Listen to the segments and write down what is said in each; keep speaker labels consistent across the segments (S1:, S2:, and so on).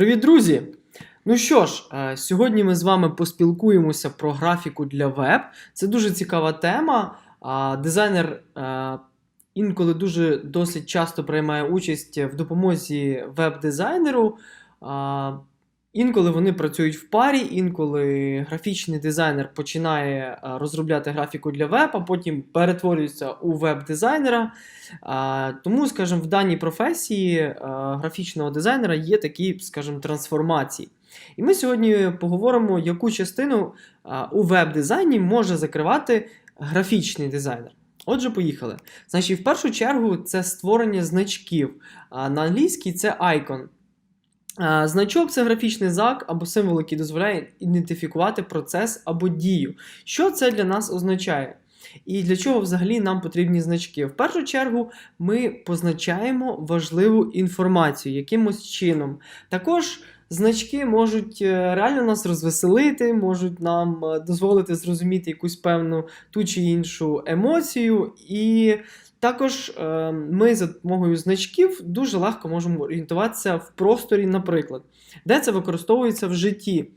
S1: Привіт, друзі! Ну що ж, е, сьогодні ми з вами поспілкуємося про графіку для веб. Це дуже цікава тема. Дизайнер е, інколи дуже досить часто приймає участь в допомозі веб-дизайнеру. Інколи вони працюють в парі, інколи графічний дизайнер починає е, розробляти графіку для веб, а потім перетворюється у веб-дизайнера. Тому, скажімо, в даній професії е, графічного дизайнера є такі, скажімо, трансформації. І ми сьогодні поговоримо, яку частину у веб-дизайні може закривати графічний дизайнер. Отже, поїхали. Значить, в першу чергу це створення значків. На англійській це icon. А, Значок це графічний знак або символ, який дозволяє ідентифікувати процес або дію. Що це для нас означає? І для чого взагалі нам потрібні значки? В першу чергу ми позначаємо важливу інформацію якимось чином. Також значки можуть е, реально нас розвеселити, можуть нам е, дозволити зрозуміти якусь певну ту чи іншу емоцію. І також е, ми за допомогою значків дуже легко можемо орієнтуватися в просторі, наприклад, де це використовується в житті.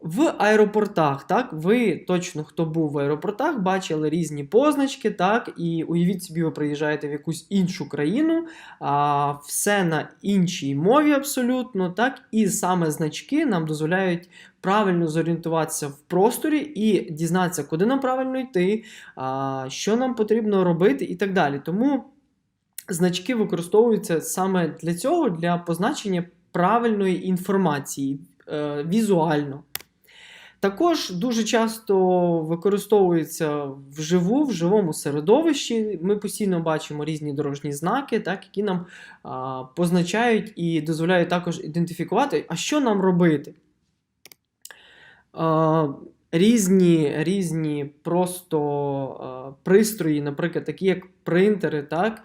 S1: В аеропортах, так, ви точно, хто був в аеропортах, бачили різні позначки, так, і уявіть собі, ви приїжджаєте в якусь іншу країну, а, все на іншій мові абсолютно, так, і саме значки нам дозволяють правильно зорієнтуватися в просторі і дізнатися, куди нам правильно йти, а, що нам потрібно робити, і так далі. Тому значки використовуються саме для цього, для позначення правильної інформації е, візуально. Також дуже часто використовується вживу, в живому середовищі. Ми постійно бачимо різні дорожні знаки, так, які нам а, позначають і дозволяють також ідентифікувати, а що нам робити. А, Різні різні просто пристрої, наприклад, такі як принтери. так,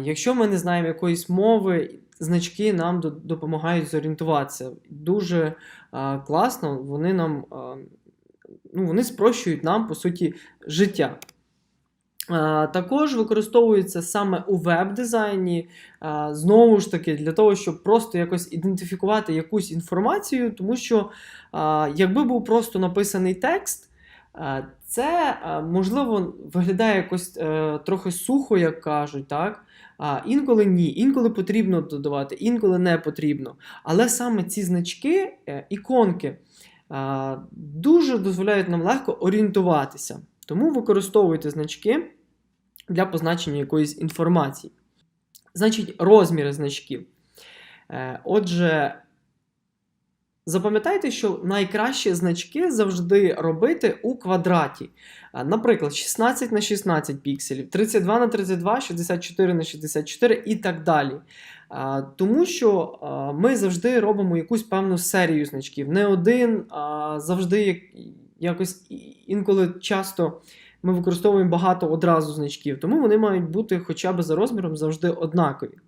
S1: Якщо ми не знаємо якоїсь мови, значки нам допомагають зорієнтуватися. Дуже а, класно, вони нам а, ну, вони спрощують нам, по суті, життя. А, Також використовується саме у веб-дизайні, знову ж таки, для того, щоб просто якось ідентифікувати якусь інформацію, тому що а, якби був просто написаний текст, це можливо виглядає якось е, трохи сухо, як кажуть, так? Інколи ні, інколи потрібно додавати, інколи не потрібно. Але саме ці значки, е, іконки, дуже дозволяють нам легко орієнтуватися. Тому використовуйте значки для позначення якоїсь інформації. Значить, розміри значків. Е, Отже, запам'ятайте, що найкращі значки завжди робити у квадраті. Е, Наприклад, 16 на 16 пікселів, 32 на 32, 64 на 64 і так далі. Е, Тому що е, ми завжди робимо якусь певну серію значків. Не один, а завжди якось інколи часто ми використовуємо багато одразу значків, тому вони мають бути хоча б за розміром завжди однакові.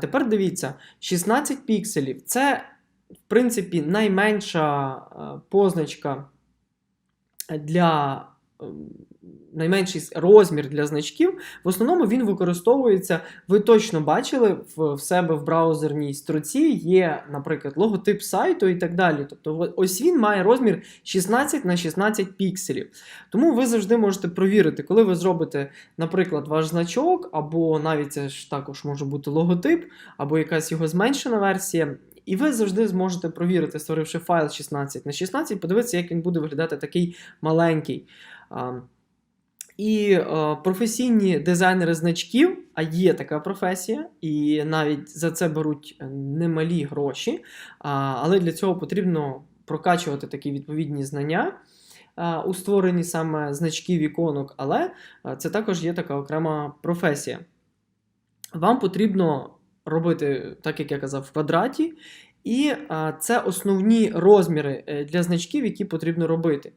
S1: Тепер дивіться, 16 пікселів це, в принципі, найменша е, позначка для. ем, Найменший розмір для значків, в основному він використовується. Ви точно бачили в себе в браузерній строці є, наприклад, логотип сайту і так далі. Тобто, ось він має розмір 16 на 16 пікселів. Тому ви завжди можете провірити, коли ви зробите, наприклад, ваш значок, або навіть це ж також може бути логотип, або якась його зменшена версія. І ви завжди зможете провірити, створивши файл 16 на 16, подивитися, як він буде виглядати такий маленький. І е, професійні дизайнери значків, а є така професія, і навіть за це беруть немалі гроші. Але для цього потрібно прокачувати такі відповідні знання у створенні саме значків іконок, але це також є така окрема професія. Вам потрібно робити, так як я казав, в квадраті, і це основні розміри е, для значків, які потрібно робити.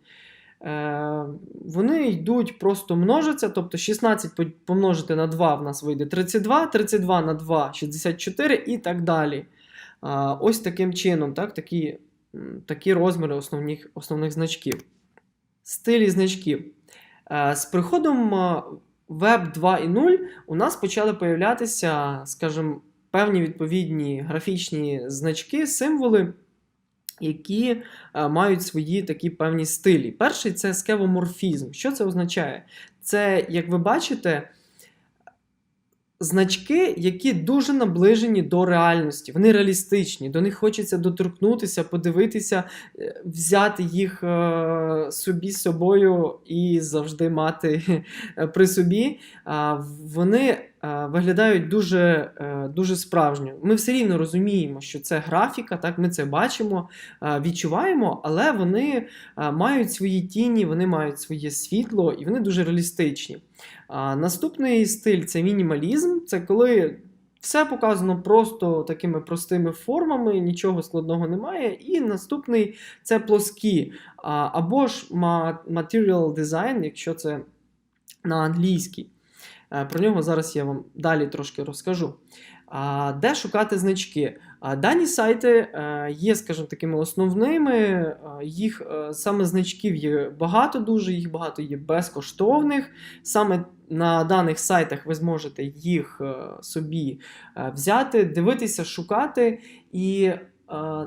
S1: Е, вони йдуть просто множаться, тобто 16 помножити на 2 в нас вийде 32, 32 на 2 64 і так далі. Ось таким чином, так, такі, такі розміри основних, основних значків. Стилі значків. Е, з приходом Web 2.0 у нас почали появлятися, скажімо, певні відповідні графічні значки, символи. Які е, мають свої такі певні стилі. Перший це скевоморфізм. Що це означає? Це, як ви бачите, значки, які дуже наближені до реальності, вони реалістичні, до них хочеться доторкнутися, подивитися, е, взяти їх е, собі собою і завжди мати при собі. Вони виглядають дуже, е, дуже справжньо. Ми все рівно розуміємо, що це графіка, так ми це бачимо, е, відчуваємо, але вони е, мають свої тіні, вони мають своє світло і вони дуже реалістичні. Наступний стиль це мінімалізм. Це коли все показано просто такими простими формами, нічого складного немає. І наступний це плоскі. Або ж material design, якщо це на англійській. Е, Про нього зараз я вам далі трошки розкажу. Де шукати значки? Дані сайти е, є, скажімо, такими основними. е, Їх саме значків є багато дуже, їх багато є безкоштовних. Саме на даних сайтах ви зможете їх собі взяти, дивитися, шукати. І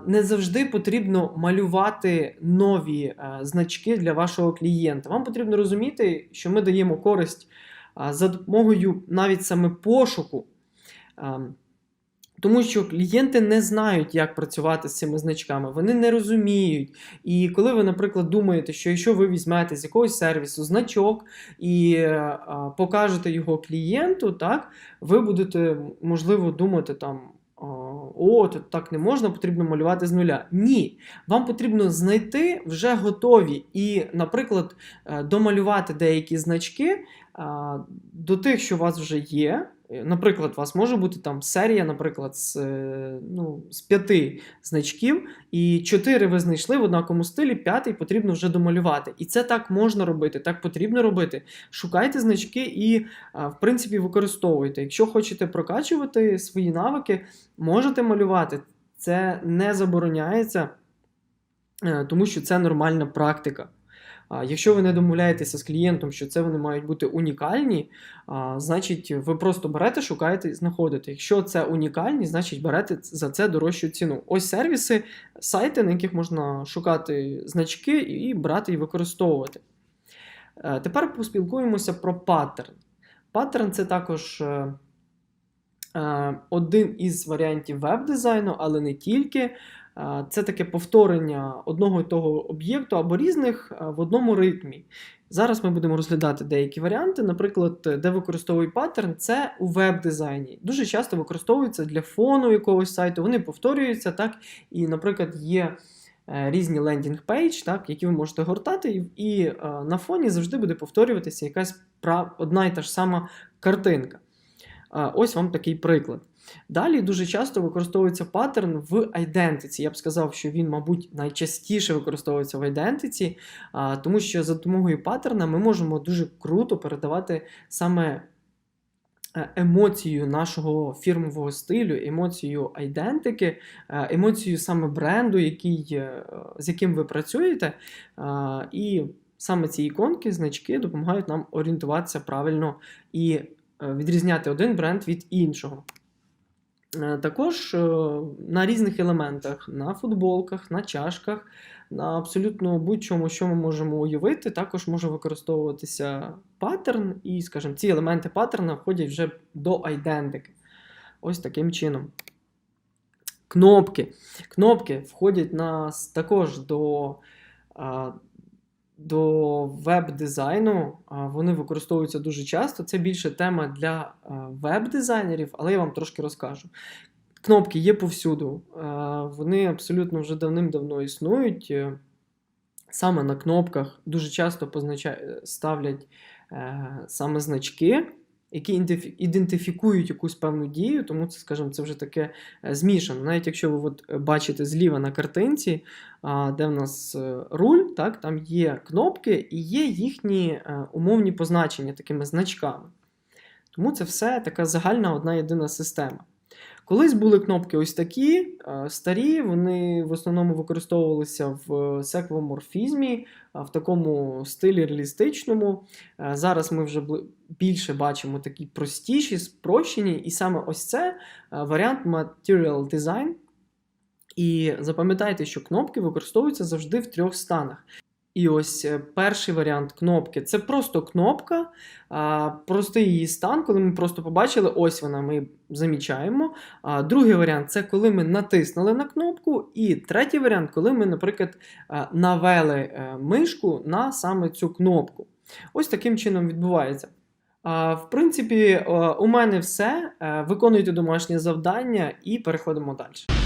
S1: не завжди потрібно малювати нові значки для вашого клієнта. Вам потрібно розуміти, що ми даємо користь за допомогою навіть саме пошуку. Тому що клієнти не знають, як працювати з цими значками, вони не розуміють. І коли ви, наприклад, думаєте, що якщо ви візьмете з якогось сервісу значок і покажете його клієнту, так, ви будете, можливо, думати там. О, тут так не можна, потрібно малювати з нуля. Ні, вам потрібно знайти вже готові і, наприклад, е, домалювати деякі значки до тих, що у вас вже є. Е, Наприклад, у вас може бути там серія, наприклад, з, е, ну, з п'яти значків, і чотири ви знайшли в однаковому стилі, п'ятий потрібно вже домалювати. І це так можна робити, так потрібно робити. Шукайте значки і, в принципі, використовуйте. Якщо хочете прокачувати свої навики, можете малювати. Це не забороняється, е, тому що це нормальна практика. Якщо ви не домовляєтеся з клієнтом, що це вони мають бути унікальні, значить ви просто берете, шукаєте і знаходите. Якщо це унікальні, значить берете за це дорожчу ціну. Ось сервіси, сайти, на яких можна шукати значки і брати і використовувати. Е, Тепер поспілкуємося про паттерн. Паттерн це також е, е, один із варіантів веб-дизайну, але не тільки. Е, Це таке повторення одного і того об'єкту або різних е, в одному ритмі. Зараз ми будемо розглядати деякі варіанти. Наприклад, де використовують паттерн, це у веб-дизайні. Дуже часто використовується для фону якогось сайту, вони повторюються, так, і, наприклад, є. е, Різні лендінг-пейдж, так, які ви можете гортати, і, на фоні завжди буде повторюватися якась одна і та ж сама картинка. Ось вам такий приклад. Далі дуже часто використовується паттерн в identity. Я б сказав, що він, мабуть, найчастіше використовується в identity, тому що за допомогою паттерна ми можемо дуже круто передавати саме е, емоцію нашого фірмового стилю, емоцію айдентики, емоцію саме бренду, який, е, з яким ви працюєте. І саме ці іконки, значки допомагають нам орієнтуватися правильно і е, відрізняти один бренд від іншого. Е, Також е, на різних елементах, на футболках, на чашках, на абсолютно будь-чому, що ми можемо уявити, також може використовуватися паттерн, і, скажімо, ці елементи паттерна входять вже до айдентики. Ось таким чином. Кнопки. Кнопки входять нас також до, до веб-дизайну. Вони використовуються дуже часто. Це більше тема для веб-дизайнерів, але я вам трошки розкажу. Кнопки є повсюду. Вони абсолютно вже давним-давно існують. Саме на кнопках дуже часто позначають, ставлять е, саме значки, які ідентифі- ідентифікують якусь певну дію, тому це, скажімо, це вже таке е, змішано. Навіть якщо ви от бачите зліва на картинці, де в нас е, руль, так, там є кнопки і є їхні е, умовні позначення такими значками. Тому це все така загальна одна єдина система. Колись були кнопки ось такі, е, старі, вони в основному використовувалися в секвоморфізмі, в такому стилі реалістичному. Е, Зараз ми вже більше бачимо такі простіші, спрощені, і саме ось це е, варіант Material Design. І запам'ятайте, що кнопки використовуються завжди в трьох станах. І ось е, перший варіант кнопки це просто кнопка, простий її стан, коли ми просто побачили, ось вона, ми замічаємо. Другий варіант це коли ми натиснули на кнопку. І третій варіант, коли ми, наприклад, е, навели е, мишку на саме цю кнопку. Ось таким чином відбувається. В принципі, у мене все. Виконуйте домашнє завдання і переходимо далі.